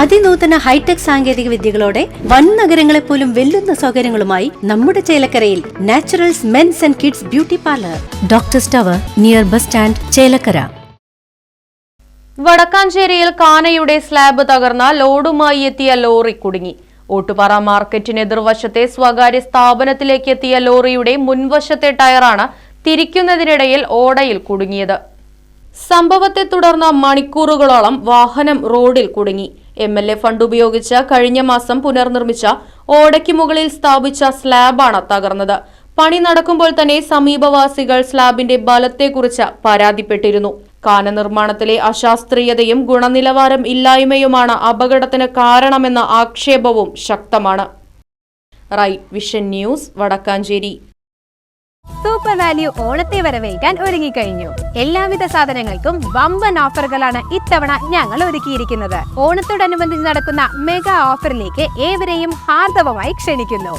അതിനൂതന hi tech സാങ്കേതിക വിദ്യകളോടെ വൻ നഗരങ്ങളെ പോലും വെല്ലുന്ന സൗകര്യങ്ങളുമായി നമ്മുടെ ചേലക്കരയിൽ Naturals men's and kids beauty parlour. Doctor സ്റ്റവർ near bus stand Chelakkara. വടക്കാഞ്ചേരിയിൽ കാനയുടെ സ്ലാബ് തകർന്ന ലോഡുമായി എത്തിയ ലോറി കുടുങ്ങി. ഓട്ടുപാറ മാർക്കറ്റിന് എതിർവശത്തെ സ്വകാര്യ സ്ഥാപനത്തിലേക്ക് എത്തിയ ലോറിയുടെ മുൻവശത്തെ ടയറാണ് തിരിക്കുന്നതിനിടയിൽ ഓടയിൽ കുടുങ്ങിയത്. സംഭവത്തെ തുടർന്ന് മണിക്കൂറുകളോളം വാഹനം റോഡിൽ കുടുങ്ങി. എം എൽ എ ഫണ്ട് ഉപയോഗിച്ച് കഴിഞ്ഞ മാസം പുനർനിർമ്മിച്ച ഓടയ്ക്ക് മുകളിൽ സ്ഥാപിച്ച സ്ലാബാണ് തകർന്നത്. പണി നടക്കുമ്പോൾ തന്നെ സമീപവാസികൾ സ്ലാബിന്റെ ബലത്തെക്കുറിച്ച് പരാതിപ്പെട്ടിരുന്നു. കാന നിർമ്മാണത്തിലെ അശാസ്ത്രീയതയും ഗുണനിലവാരം ഇല്ലായ്മയുമാണ് അപകടത്തിന് കാരണമെന്ന ആക്ഷേപവും ശക്തമാണ്. Right vision news Vadakkanchery. Super value ഓണത്തെ വരവേൽക്കാൻ ഒരുങ്ങിക്കഴിഞ്ഞു. എല്ലാവിധ സാധനങ്ങൾക്കും വമ്പൻ ഓഫറുകളാണ് ഇത്തവണ ഞങ്ങൾ ഒരുക്കിയിരിക്കുന്നത്. ഓണത്തോടനുബന്ധിച്ച് നടക്കുന്ന മെഗാ ഓഫറിലേക്ക് ഏവരെയും ഹാർദവമായി ക്ഷണിക്കുന്നു.